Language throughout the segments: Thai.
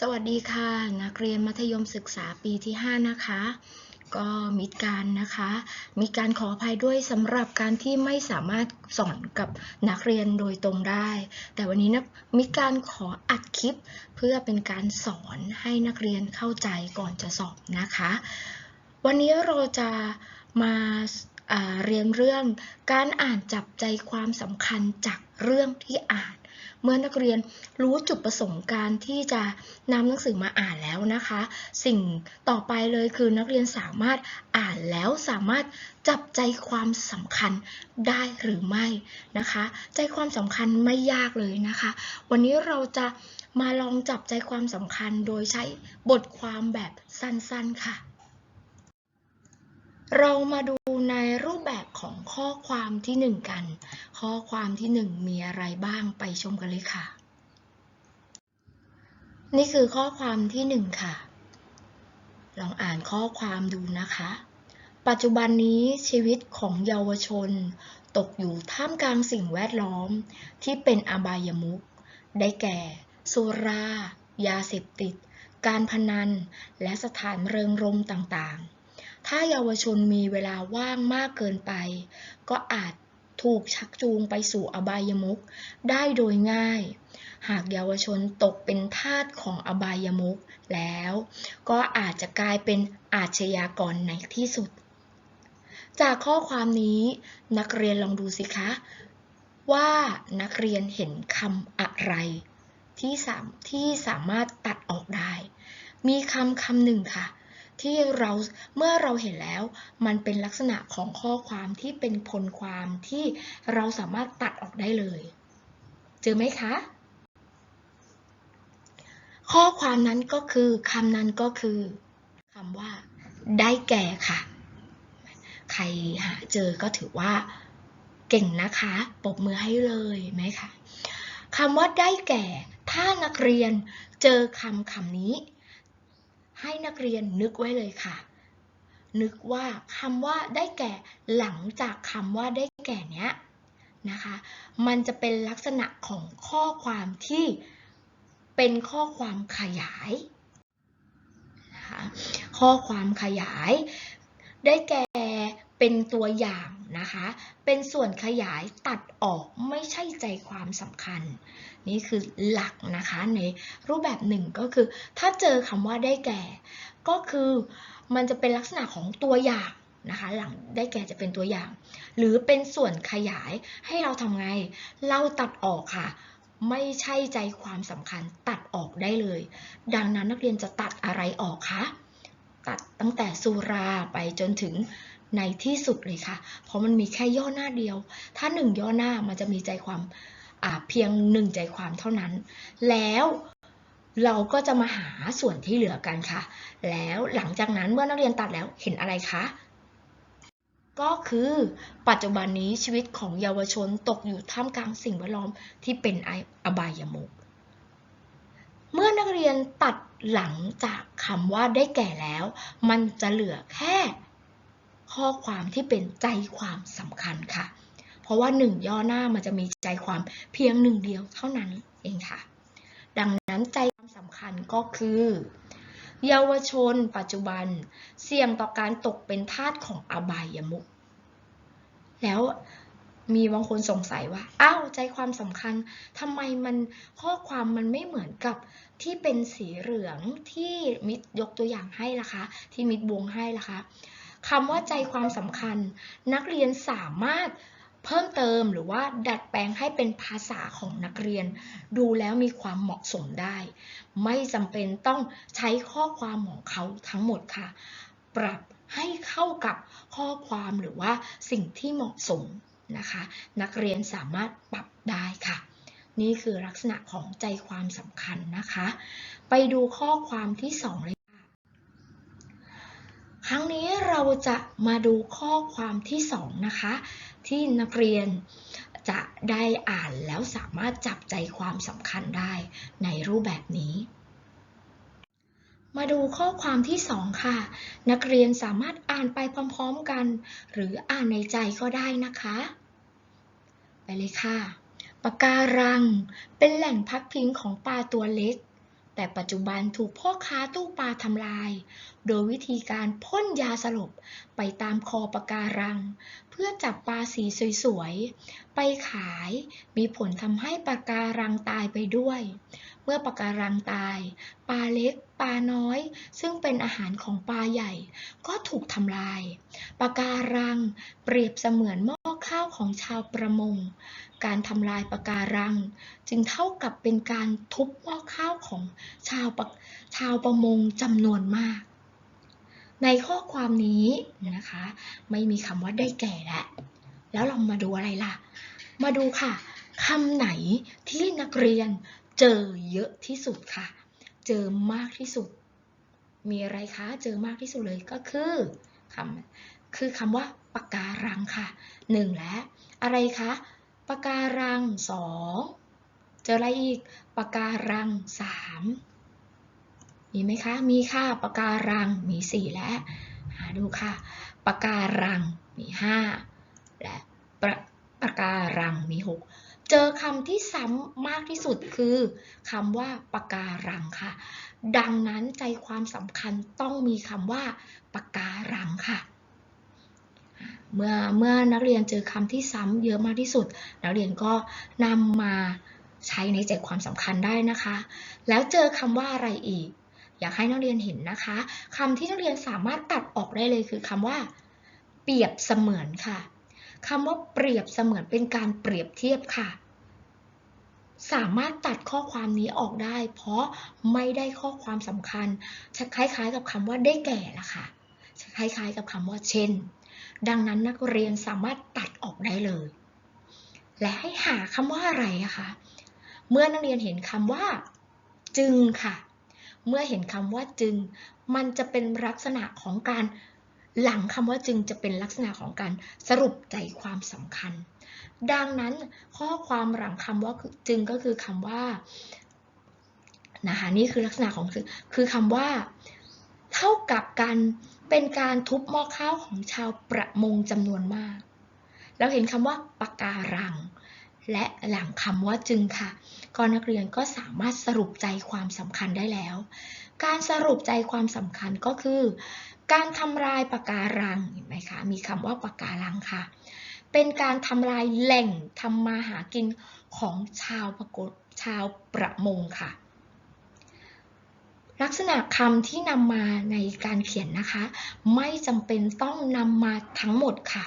สวัสดีค่ะ นักเรียนมัธยมศึกษาปีที่ 5 นะคะ ก็มิดการนะคะ มีการขออภัยด้วยสำหรับการที่ไม่สามารถสอนกับนักเรียนโดยตรงได้ แต่วันนี้นะมิดการขออัดคลิป เพื่อเป็นการสอนให้นักเรียนเข้าใจก่อนจะสอบนะคะ วันนี้เราจะมา เรียนเรื่องการอ่านจับใจความสำคัญจากเรื่องที่อ่าน เมื่อนักเรียนรู้จุดประสงค์การที่จะนำหนังสือมาอ่านแล้วนะคะ สิ่งต่อไปเลยคือนักเรียนสามารถอ่านแล้วสามารถจับใจความสำคัญได้หรือไม่นะคะ ใจความสำคัญไม่ยากเลยนะคะ วันนี้เราจะมาลองจับใจความสำคัญโดยใช้บทความแบบสั้นๆค่ะ เรามาดู ข้อความที่หนึ่งกัน ข้อความที่หนึ่งมีอะไรบ้างไปชมกันเลยค่ะ นี่คือข้อความที่หนึ่งค่ะ ลองอ่านข้อความดูนะคะ ปัจจุบันนี้ชีวิตของเยาวชน ตกอยู่ท่ามกลางสิ่งแวดล้อมที่เป็นอบายมุขได้แก่ สุรา ยาเสพติด การพนัน และสถานเริงรมย์ต่างๆ ถ้าเยาวชนมีเวลาว่างมากเกินไป ก็อาจถูกชักจูงไปสู่อบายมุขได้โดยง่าย หากเยาวชนตกเป็นทาสของอบายมุขแล้ว ก็อาจจะกลายเป็นอาชญากรในที่สุด จากข้อความนี้นักเรียนลองดูสิคะ ว่านักเรียนเห็นคำอะไร ที่สามที่สามารถตัดออกได้ มีคำคำหนึ่งค่ะ ที่เราเมื่อเราเห็นแล้ว มันเป็นลักษณะของข้อความที่เป็นพลความที่เราสามารถตัดออกได้เลย เจอไหมคะ ข้อความนั้นก็คือคำนั้นก็คือคำว่า ได้แก่ค่ะ ใครหาเจอก็ถือว่า เก่งนะคะปบมือให้เลยไหมคะคำว่าได้แก่ ถ้านักเรียนเจอคำคำนี้ ให้นักเรียนนึกไว้เลยค่ะ นึกว่าคำว่าได้แก่หลังจากคำว่าได้แก่เนี้ยนะคะ มันจะเป็นลักษณะของข้อความที่เป็นข้อความขยายนะคะข้อความขยาย ได้แก่ เป็นตัวอย่างนะคะ เป็นส่วนขยายตัดออกไม่ใช่ใจความสำคัญ นี่คือหลักนะคะในรูปแบบหนึ่งก็คือ ถ้าเจอคำว่าได้แก่ ก็คือมันจะเป็นลักษณะของตัวอย่างนะคะหลังได้แก่จะเป็นตัวอย่าง หรือเป็นส่วนขยายให้เราทำไง เราตัดออกค่ะ ไม่ใช่ใจความสำคัญตัดออกได้เลย ดังนั้นนักเรียนจะตัดอะไรออกคะตัดตั้งแต่สุราไปจนถึง ในที่สุดเลยค่ะ เพราะมันมีแค่ย่อหน้าเดียว ถ้าหนึ่งย่อหน้ามันจะมีใจความเพียงหนึ่งใจความเท่านั้น แล้วเราก็จะมาหาส่วนที่เหลือกันค่ะ แล้วหลังจากนั้นเมื่อนักเรียนตัดแล้วเห็นอะไรคะ ก็คือปัจจุบันนี้ชีวิตของเยาวชนตกอยู่ท่ามกลางสิ่งแวดล้อมที่เป็นอบายมุขเมื่อนักเรียนตัดหลังจากคำว่าได้แก่แล้ว มันจะเหลือแค่ ข้อความที่เป็นใจความสำคัญค่ะ เพราะว่าหนึ่งย่อหน้ามันจะมีใจความเพียงหนึ่งเดียวเท่านั้นเองค่ะ ดังนั้นใจความสำคัญก็คือ เยาวชนปัจจุบัน เสี่ยงต่อการตกเป็นทาสของอบายมุขแล้วมีบางคนสงสัยว่า อ้าว ใจความสำคัญทำไมมันข้อความมันไม่เหมือนกับที่เป็นสีเหลืองที่มิดยกตัวอย่างให้ล่ะคะ ที่มิดวงให้ล่ะคะ คำว่าใจความสำคัญ นักเรียนสามารถเพิ่มเติมหรือว่าดัดแปลงให้เป็นภาษาของนักเรียน ดูแล้วมีความเหมาะสมได้ ไม่จำเป็นต้องใช้ข้อความของเขาทั้งหมดค่ะ ปรับให้เข้ากับข้อความหรือว่าสิ่งที่เหมาะสมนะคะ นักเรียนสามารถปรับได้ค่ะ นี่คือลักษณะของใจความสำคัญนะคะ ไปดูข้อความที่ 2 เลย รั้งนี้เราจะมาดูข้อความที่ 2 นะคะ ที่นักเรียนจะได้อ่านแล้วสามารถจับใจความสำคัญได้ในรูปแบบนี้ มาดูข้อความที่ 2 ค่ะ นักเรียนสามารถอ่านไปพร้อมๆกัน หรืออ่านในใจก็ได้นะคะ ไปเลยค่ะปะการังเป็นแหล่งพักพิงของปลาตัวเล็ก แต่ปัจจุบันถูกพ่อค้าตู้ปลาทำลาย โดยวิธีการพ่นยาสลบไปตามคอปะการัง เพื่อจับปลาสีสวยๆ ไปขายมีผลทำให้ปะการังตายไปด้วย เมื่อปะการังตาย ปลาเล็ก ปลาน้อย ซึ่งเป็นอาหารของปลาใหญ่ ก็ถูกทำลายปะการังเปรียบเสมือนหม้อ ของชาวประมง การทำลายปะการัง จึงเท่ากับเป็นการทุบหม้อข้าวของชาวปะชาวประมงจำนวนมาก ในข้อความนี้นะคะ ไม่มีคำว่าได้แก่แล้วแล้วเรามาดูอะไรล่ะ มาดูค่ะคำไหนที่นักเรียนเจอเยอะที่สุดค่ะ เจอมากที่สุด มีอะไรคะ เจอมากที่สุดเลยก็คือคำคือคำว่า ปะการังค่ะหนึ่งและ อะไรคะปะการังสองเจออะไรอีกปะการังสามมีไหมคะ มีค่ะปะการังมีสี่และหาดูค่ะปะการังมีห้าและปะปะการังมีหกเจอคำที่ซ้ำมากที่สุดคือคำว่าปะการังค่ะ ดังนั้นใจความสำคัญต้องมีคำว่าปะการังค่ะ เมื่อเมื่อนักเรียนเจอคำที่ซ้ำเยอะมากที่สุด นักเรียนก็นำมาใช้ในใจความสำคัญได้นะคะ แล้วเจอคำว่าอะไรอีก อยากให้นักเรียนเห็นนะคะคำที่นักเรียนสามารถตัดออกได้เลยคือคำว่า เปรียบเสมือนค่ะคำว่าเปรียบเสมือนเป็นการเปรียบเทียบค่ะ สามารถตัดข้อความนี้ออกได้ เพราะไม่ได้ข้อความสำคัญคล้ายๆ กับคำว่าได้แก่ละค่ะจะคล้ายๆ กับคำว่าเช่น ดังนั้นนักเรียนสามารถตัดออกได้เลย และให้หาคำว่าอะไรอะคะ เมื่อนักเรียนเห็นคำว่า จึงค่ะ เมื่อเห็นคำว่าจึง มันจะเป็นลักษณะของการหลังคำว่าจึงจะเป็นลักษณะของการสรุปใจความสำคัญ ดังนั้นข้อความหลังคำว่าจึงก็คือคำว่านะคะนี่คือลักษณะของคือคือคำว่า เท่ากับการเป็นการทุบหม้อข้าวของชาวประมงจำนวนมาก เราเห็นคำว่าปะการัง และหลังคำว่าจึงค่ะก็นักเรียนก็สามารถสรุปใจความสำคัญได้แล้ว การสรุปใจความสำคัญก็คือ การทำลายปะการังเห็นไหมคะมีคำว่าปะการังค่ะ เป็นการทำลายแหล่งทำมาหากินของชาวประกชาวประมงค่ะ ลักษณะคำที่นำมาในการเขียนนะคะ ไม่จำเป็นต้องนำมาทั้งหมดค่ะ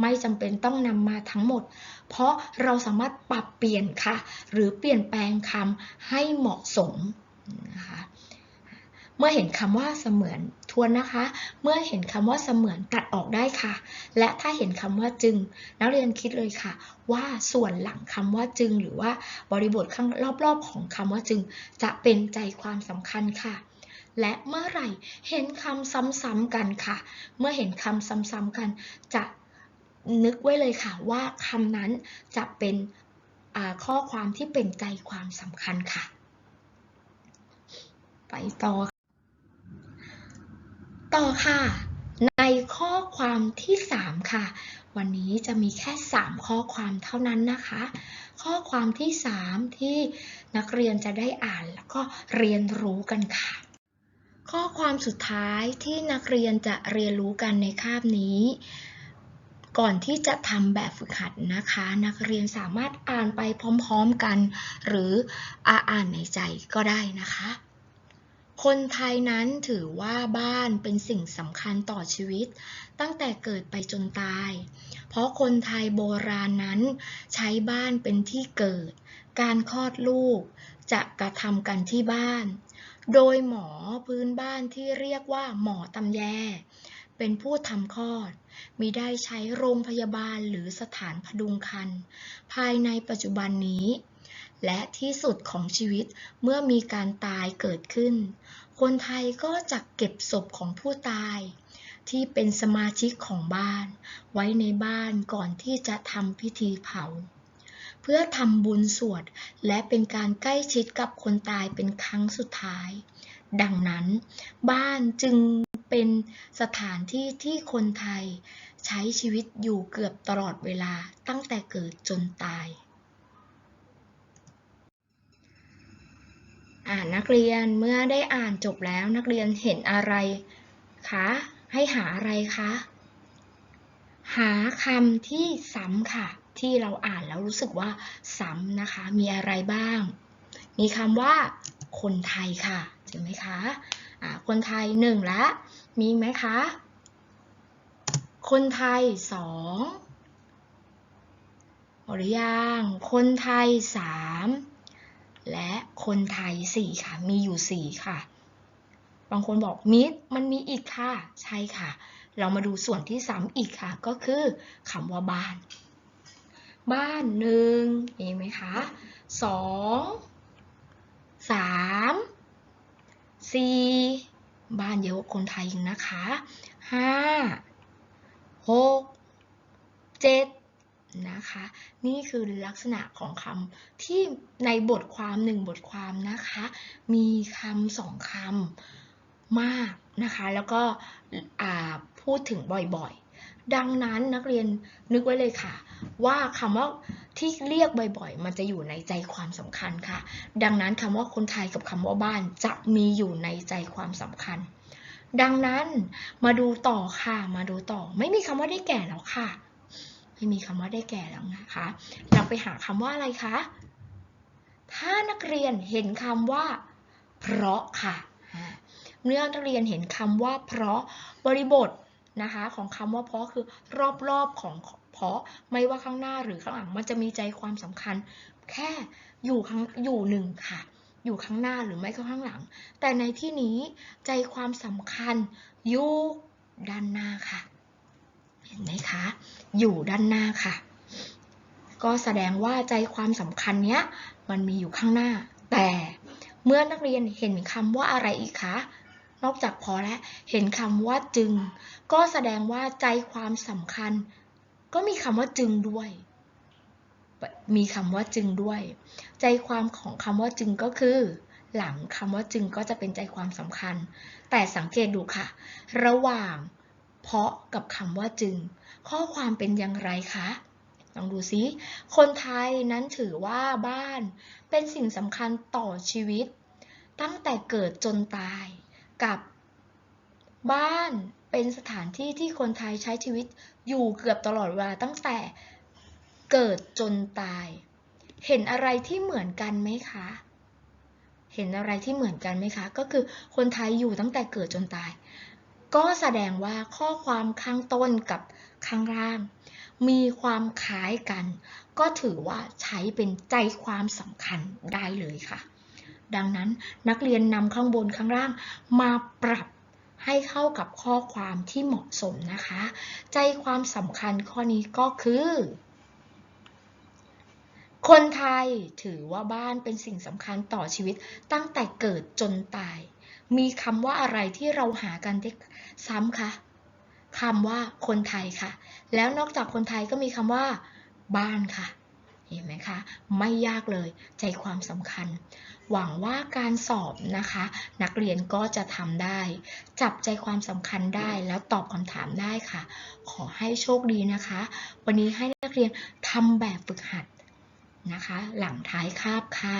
ไม่จำเป็นต้องนำมาทั้งหมด เพราะเราสามารถปรับเปลี่ยนค่ะ หรือเปลี่ยนแปลงคำให้เหมาะสมนะคะ เมื่อเห็นคำว่าเสมือนทวนนะคะ เมื่อเห็นคำว่าเสมือนตัดออกได้ค่ะ และถ้าเห็นคำว่าจึง นักเรียนคิดเลยค่ะ ว่าส่วนหลังคำว่าจึง หรือว่าบริบทข้างรอบๆ ของคำว่าจึง จะเป็นใจความสำคัญค่ะ และเมื่อไหร่เห็นคำซ้ำๆกันค่ะ เมื่อเห็นคำซ้ำๆกัน จะนึกไว้เลยค่ะว่าคำนั้นจะเป็นข้อความที่เป็นใจความสำคัญค่ะ ไปต่อ ต่อค่ะ ในข้อความที่ 3 ค่ะ วันนี้จะมีแค่ 3 ข้อความเท่านั้นนะคะ ข้อความที่ 3 ที่นักเรียนจะได้อ่านแล้วก็เรียนรู้กันค่ะ ข้อความสุดท้ายที่นักเรียนจะเรียนรู้กันในคาบนี้ ก่อนที่จะทำแบบฝึกหัดนะคะ นักเรียนสามารถอ่านไปพร้อม ๆกัน หรืออ่านในใจก็ได้นะคะ คนไทยนั้นถือว่าบ้านเป็นสิ่งสำคัญต่อชีวิต ตั้งแต่เกิดไปจนตาย เพราะคนไทยโบราณนั้น ใช้บ้านเป็นที่เกิด การคลอดลูกจะกระทำกันที่บ้าน โดยหมอพื้นบ้านที่เรียกว่าหมอตำแย เป็นผู้ทำคลอด มิได้ใช้โรงพยาบาลหรือสถานพดุงครรภ์ภายในปัจจุบันนี้ และที่สุดของชีวิตเมื่อมีการตายเกิดขึ้น คนไทยก็จะเก็บศพของผู้ตาย ที่เป็นสมาชิกของบ้าน ไว้ในบ้านก่อนที่จะทำพิธีเผา เพื่อทำบุญสวดและเป็นการใกล้ชิดกับคนตายเป็นครั้งสุดท้าย ดังนั้น บ้านจึงเป็นสถานที่ที่คนไทยใช้ชีวิตอยู่เกือบตลอดเวลาตั้งแต่เกิดจนตาย อ่านักเรียนเมื่อได้อ่านจบแล้วนักเรียนเห็นอะไรคะ ให้หาอะไรคะ หาคำที่ซ้ำค่ะ ที่เราอ่านแล้วรู้สึกว่าซ้ำนะคะ มีอะไรบ้าง มีคำว่า คนไทยค่ะใช่ไหมคะอ่าคนไทยหนึ่งละมีไหมคะ คนไทยสองหรือยังคนไทยสาม และคนไทยสี่ค่ะ มีอยู่สี่ค่ะ บางคนบอกมิดมันมีอีกค่ะ ใช่ค่ะ เรามาดูส่วนที่ซ้ำอีกค่ะ ก็คือคำว่าบ้าน บ้านหนึ่งมีไหมคะสองสามสี่บ้านเยอะกว่าคนไทยอีกนะคะห้าหกเจ็ด นะคะ นี่คือลักษณะของคำที่ในบทความหนึ่งบทความนะคะ มีคำสองคำมากนะคะ แล้วก็พูดถึงบ่อยๆ ดังนั้นนักเรียนนึกไว้เลยค่ะ ว่าคำว่าที่เรียกบ่อยๆ มันจะอยู่ในใจความสำคัญค่ะ ดังนั้นคำว่าคนไทยกับคำว่าบ้านจะมีอยู่ในใจความสำคัญดังนั้นมาดูต่อค่ะ มาดูต่อไม่มีคำว่าได้แก่แล้วค่ะ ไม่มีคำว่าได้แก่แล้วนะคะ เราไปหาคำว่าอะไรคะ ถ้านักเรียนเห็นคำว่า เพราะค่ะ เมื่อนักเรียนเห็นคำว่า เพราะบริบทนะคะของคำว่าเพราะคือรอบๆของเพราะไม่ว่าข้างหน้าหรือข้างหลังมันจะมีใจความสำคัญ แค่อยู่ข้างอยู่หนึ่งค่ะ อยู่ข้างหน้าหรือไม่ก็ข้างหลัง แต่ในที่นี้ใจความสำคัญอยู่ด้านหน้าค่ะ เห็นไหมคะ อยู่ด้านหน้าค่ะ ก็แสดงว่าใจความสำคัญเนี้ยมันมีอยู่ข้างหน้า แต่เมื่อนักเรียนเห็นคำว่าอะไรอีกคะนอกจากพอแล้วเห็นคำว่าจึง ก็แสดงว่าใจความสำคัญ ก็มีคำว่าจึงด้วย มีคำว่าจึงด้วย ใจความของคำว่าจึงก็คือ หลังคำว่าจึงก็จะเป็นใจความสำคัญ แต่สังเกตดูค่ะ ระหว่าง เพราะกับคำว่าจึง ข้อความเป็นอย่างไรคะลองดูซิคนไทยนั้นถือว่าบ้าน เป็นสิ่งสำคัญต่อชีวิต ตั้งแต่เกิดจนตายกับบ้านเป็นสถานที่ที่คนไทยใช้ชีวิตอยู่เกือบตลอดเวลาตั้งแต่เกิดจนตาย เห็นอะไรที่เหมือนกันไหมคะ เห็นอะไรที่เหมือนกันไหมคะ ก็คือคนไทยอยู่ตั้งแต่เกิดจนตาย ก็แสดงว่าข้อความข้างต้นกับข้างล่าง มีความคล้ายกัน ก็ถือว่าใช้เป็นใจความสำคัญได้เลยค่ะ ดังนั้นนักเรียนนำข้างบนข้างล่างมาปรับให้เข้ากับข้อความที่เหมาะสมนะคะ ใจความสำคัญข้อนี้ก็คือ คนไทยถือว่าบ้านเป็นสิ่งสำคัญต่อชีวิตตั้งแต่เกิดจนตาย มีคำว่าอะไรที่เราหากันได้ซ้ำคะคำว่าคนไทยค่ะ แล้วนอกจากคนไทยก็มีคำว่า บ้านค่ะ เห็นไหมคะ ไม่ยากเลยใจความสำคัญ หวังว่าการสอบนะคะ นักเรียนก็จะทำได้ จับใจความสำคัญได้แล้วตอบคำถามได้ค่ะ ขอให้โชคดีนะคะ วันนี้ให้นักเรียนทำแบบฝึกหัดนะคะ หลังท้ายคาบค่ะ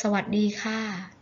สวัสดีค่ะ